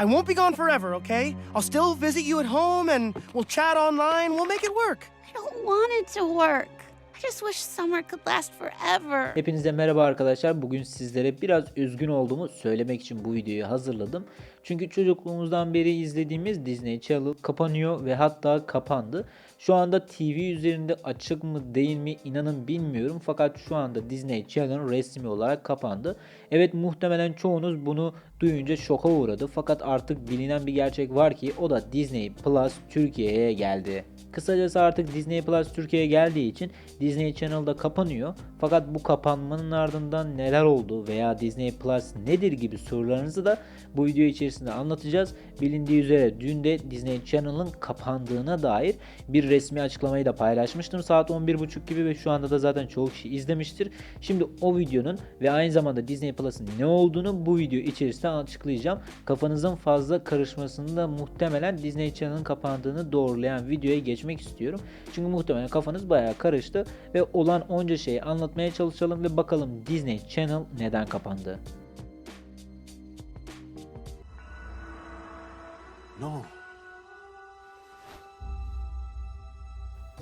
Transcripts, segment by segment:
I won't be gone forever, okay? I'll still visit you at home and we'll chat online. We'll make it work. I don't want it to work. Just wish summer could last forever. Hepinize merhaba arkadaşlar. Bugün sizlere biraz üzgün olduğumu söylemek için bu videoyu hazırladım. Çünkü çocukluğumuzdan beri izlediğimiz Disney Channel kapanıyor ve hatta kapandı. Şu anda TV üzerinde açık mı değil mi inanın bilmiyorum. Fakat şu anda Disney Channel resmi olarak kapandı. Evet muhtemelen çoğunuz bunu duyunca şoka uğradı. Fakat artık bilinen bir gerçek var ki o da Disney Plus Türkiye'ye geldi. Kısacası artık Disney Plus Türkiye'ye geldiği için Disney Channel'da kapanıyor. Fakat bu kapanmanın ardından neler oldu veya Disney Plus nedir gibi sorularınızı da bu video içerisinde anlatacağız. Bilindiği üzere dün de Disney Channel'ın kapandığına dair bir resmi açıklamayı da paylaşmıştım. Saat 11.30 gibi ve şu anda da zaten çoğu kişi izlemiştir. Şimdi o videonun ve aynı zamanda Disney Plus'ın ne olduğunu bu video içerisinde açıklayacağım. Kafanızın fazla karışmasını da muhtemelen Disney Channel'ın kapandığını doğrulayan videoya geçmek istiyorum. Çünkü muhtemelen kafanız bayağı karıştı ve olan onca şeyi anlatmaya çalışalım ve bakalım Disney Channel neden kapandı. No.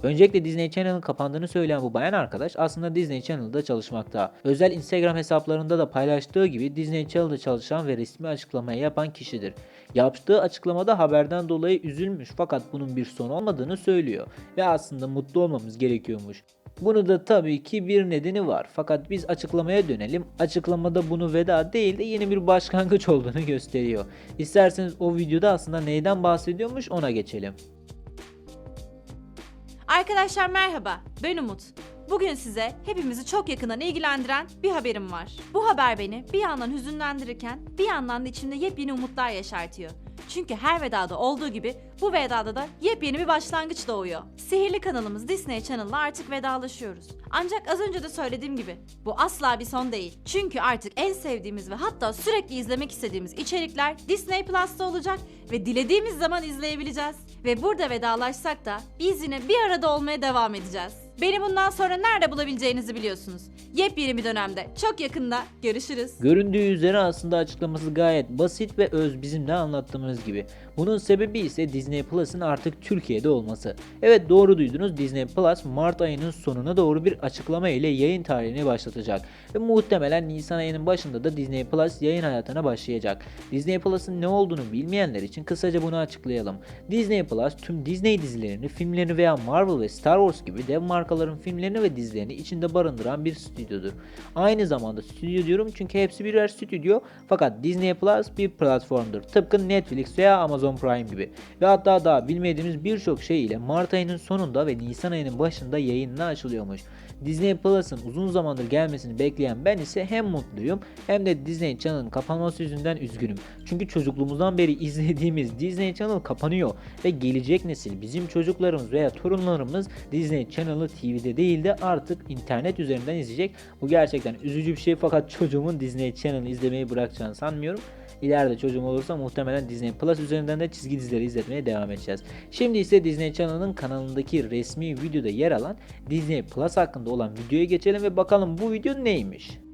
Öncelikle Disney Channel'ın kapandığını söyleyen bu bayan arkadaş aslında Disney Channel'da çalışmakta. Özel Instagram hesaplarında da paylaştığı gibi Disney Channel'da çalışan ve resmi açıklamayı yapan kişidir. Yaptığı açıklamada haberden dolayı üzülmüş fakat bunun bir son olmadığını söylüyor ve aslında mutlu olmamız gerekiyormuş. Bunu da tabii ki bir nedeni var. Fakat biz açıklamaya dönelim. Açıklamada bunu veda değil de yeni bir başlangıç olduğunu gösteriyor. İsterseniz o videoda aslında neyden bahsediyormuş ona geçelim. Arkadaşlar merhaba, ben Umut. Bugün size hepimizi çok yakından ilgilendiren bir haberim var. Bu haber beni bir yandan hüzünlendirirken bir yandan da içimde yepyeni umutlar yaşartıyor. Çünkü her vedada olduğu gibi bu vedada da yepyeni bir başlangıç doğuyor. Sihirli kanalımız Disney Channel'la artık vedalaşıyoruz. Ancak az önce de söylediğim gibi bu asla bir son değil. Çünkü artık en sevdiğimiz ve hatta sürekli izlemek istediğimiz içerikler Disney Plus'ta olacak ve dilediğimiz zaman izleyebileceğiz. Ve burada vedalaşsak da biz yine bir arada olmaya devam edeceğiz. Beni bundan sonra nerede bulabileceğinizi biliyorsunuz. Yepyeni bir dönemde çok yakında görüşürüz. Göründüğü üzere aslında açıklaması gayet basit ve öz bizim de anlattığımız gibi. Bunun sebebi ise Disney Plus'ın artık Türkiye'de olması. Evet doğru duydunuz Disney Plus Mart ayının sonuna doğru bir açıklama ile yayın tarihini başlatacak. Ve muhtemelen Nisan ayının başında da Disney Plus yayın hayatına başlayacak. Disney Plus'ın ne olduğunu bilmeyenler için kısaca bunu açıklayalım. Disney Plus tüm Disney dizilerini, filmlerini veya Marvel ve Star Wars gibi dev markaların filmlerini ve dizilerini içinde barındıran bir stüdyodur. Aynı zamanda stüdyo diyorum çünkü hepsi birer stüdyo fakat Disney Plus bir platformdur. Tıpkı Netflix veya Amazon Prime gibi. Ve hatta daha bilmediğimiz birçok şey ile Mart ayının sonunda ve Nisan ayının başında yayınına açılıyormuş. Disney Plus'ın uzun zamandır gelmesini bekleyen ben ise hem mutluyum hem de Disney Channel'ın kapanması yüzünden üzgünüm. Çünkü çocukluğumuzdan beri izlediğimiz Disney Channel kapanıyor ve gelecek nesil bizim çocuklarımız veya torunlarımız Disney Channel'ı TV'de değil de artık internet üzerinden izleyecek. Bu gerçekten üzücü bir şey fakat çocuğumun Disney Channel'ı izlemeyi bırakacağını sanmıyorum. İleride çocuğum olursa muhtemelen Disney Plus üzerinden de çizgi dizileri izletmeye devam edeceğiz. Şimdi ise Disney Channel'ın kanalındaki resmi videoda yer alan Disney Plus hakkında olan videoya geçelim ve bakalım bu video neymiş?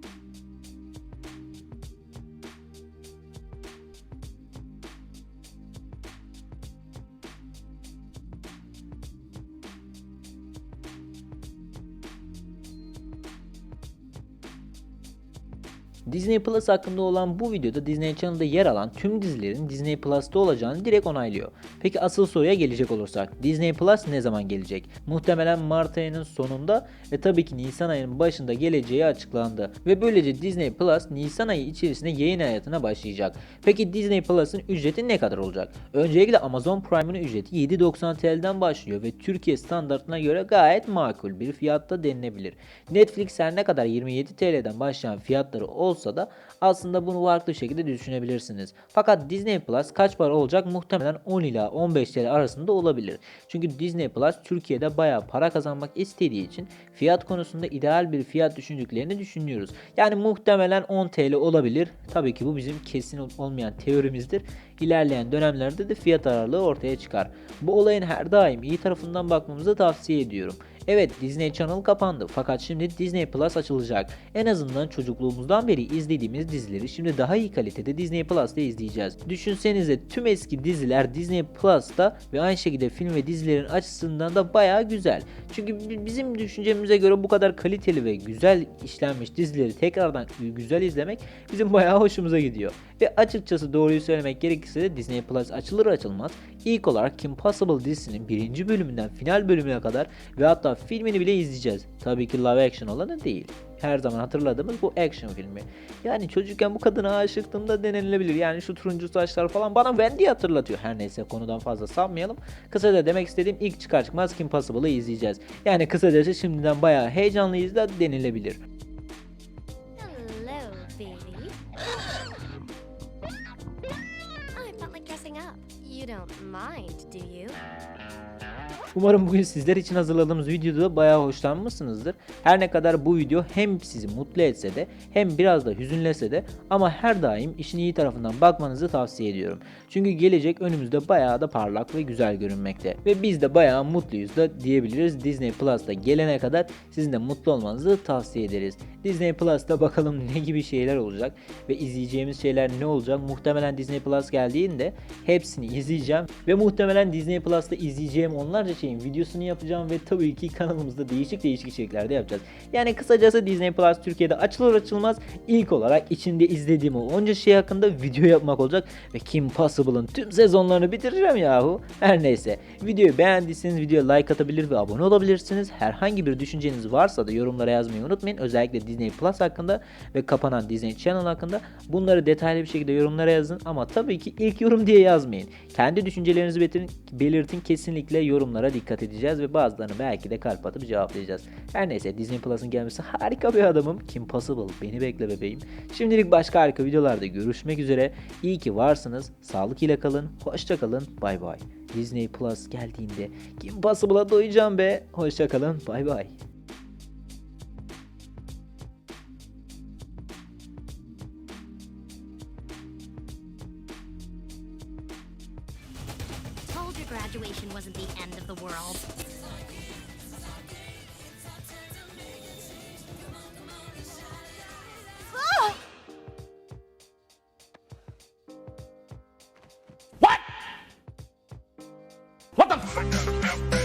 Disney Plus hakkında olan bu videoda Disney Channel'da yer alan tüm dizilerin Disney Plus'ta olacağını direkt onaylıyor. Peki asıl soruya gelecek olursak Disney Plus ne zaman gelecek? Muhtemelen Mart ayının sonunda ve tabii ki Nisan ayının başında geleceği açıklandı. Ve böylece Disney Plus Nisan ayı içerisinde yayın hayatına başlayacak. Peki Disney Plus'ın ücreti ne kadar olacak? Öncelikle Amazon Prime'ın ücreti 7.90 TL'den başlıyor ve Türkiye standartına göre gayet makul bir fiyatta denilebilir. Netflix her ne kadar 27 TL'den başlayan fiyatları olsa da aslında bunu farklı şekilde düşünebilirsiniz. Fakat Disney Plus kaç para olacak muhtemelen 10 ila 15 TL arasında olabilir. Çünkü Disney Plus Türkiye'de bayağı para kazanmak istediği için fiyat konusunda ideal bir fiyat düşündüklerini düşünüyoruz. Yani muhtemelen 10 TL olabilir. Tabii ki bu bizim kesin olmayan teorimizdir. İlerleyen dönemlerde de fiyat ararlığı ortaya çıkar. Bu olayın her daim iyi tarafından bakmamızı tavsiye ediyorum. Evet Disney Channel kapandı fakat şimdi Disney Plus açılacak. En azından çocukluğumuzdan beri izlediğimiz dizileri şimdi daha iyi kalitede Disney Plus'ta izleyeceğiz. Düşünsenize tüm eski diziler Disney Plus'ta ve aynı şekilde film ve dizilerin açısından da bayağı güzel. Çünkü bi- bizim düşüncemize göre bu kadar kaliteli ve güzel işlenmiş dizileri tekrardan güzel izlemek bizim bayağı hoşumuza gidiyor. Ve açıkçası doğruyu söylemek gerekirse de Disney Plus açılır açılmaz ilk olarak Kim Possible dizisinin birinci bölümünden final bölümüne kadar ve hatta filmini bile izleyeceğiz. Tabii ki live action olanı değil. Her zaman hatırladığımız bu action filmi. Yani çocukken bu kadına aşıktım da denilebilir. Yani şu turuncu saçlar falan bana Wendy hatırlatıyor. Her neyse konudan fazla sapmayalım. Kısaca demek istediğim ilk çıkar çıkmaz Kim Possible'ı izleyeceğiz. Yani kısacası şimdiden bayağı heyecanlıyız da denilebilir. Umarım bugün sizler için hazırladığımız videoda bayağı hoşlanmışsınızdır. Her ne kadar bu video hem sizi mutlu etse de hem biraz da hüzünlese de ama her daim işin iyi tarafından bakmanızı tavsiye ediyorum. Çünkü gelecek önümüzde bayağı da parlak ve güzel görünmekte. Ve biz de bayağı mutluyuz da diyebiliriz. Disney Plus'ta gelene kadar sizin de mutlu olmanızı tavsiye ederiz. Disney Plus'ta bakalım ne gibi şeyler olacak ve izleyeceğimiz şeyler ne olacak. Muhtemelen Disney Plus geldiğinde hepsini izleyeceğim ve muhtemelen Disney Plus'ta izleyeceğim onlarca şeyin videosunu yapacağım ve tabii ki kanalımızda değişik değişik içeriklerde yapacağız. Yani kısacası Disney Plus Türkiye'de açılır açılmaz ilk olarak içinde izlediğim o onca şey hakkında video yapmak olacak ve Kim Possible'ın tüm sezonlarını bitireceğim yahu. Her neyse videoyu beğendiyseniz videoya like atabilir ve abone olabilirsiniz. Herhangi bir düşünceniz varsa da yorumlara yazmayı unutmayın. Özellikle Disney Plus hakkında ve kapanan Disney Channel hakkında bunları detaylı bir şekilde yorumlara yazın ama tabii ki ilk yorum diye yazmayın. Kendi düşüncelerinizi belirtin, belirtin kesinlikle yorumlara dikkat edeceğiz ve bazılarını belki de kalp atıp cevaplayacağız. Her neyse Disney Plus'ın gelmesi harika bir adamım. Kim Possible beni bekle bebeğim. Şimdilik başka harika videolarda görüşmek üzere. İyi ki varsınız. Sağlık ile kalın. Hoşça kalın. Bay bay. Disney Plus geldiğinde Kim Possible'a doyacağım be. Hoşça kalın. Bay bay. Graduation wasn't the end of the world. What What the?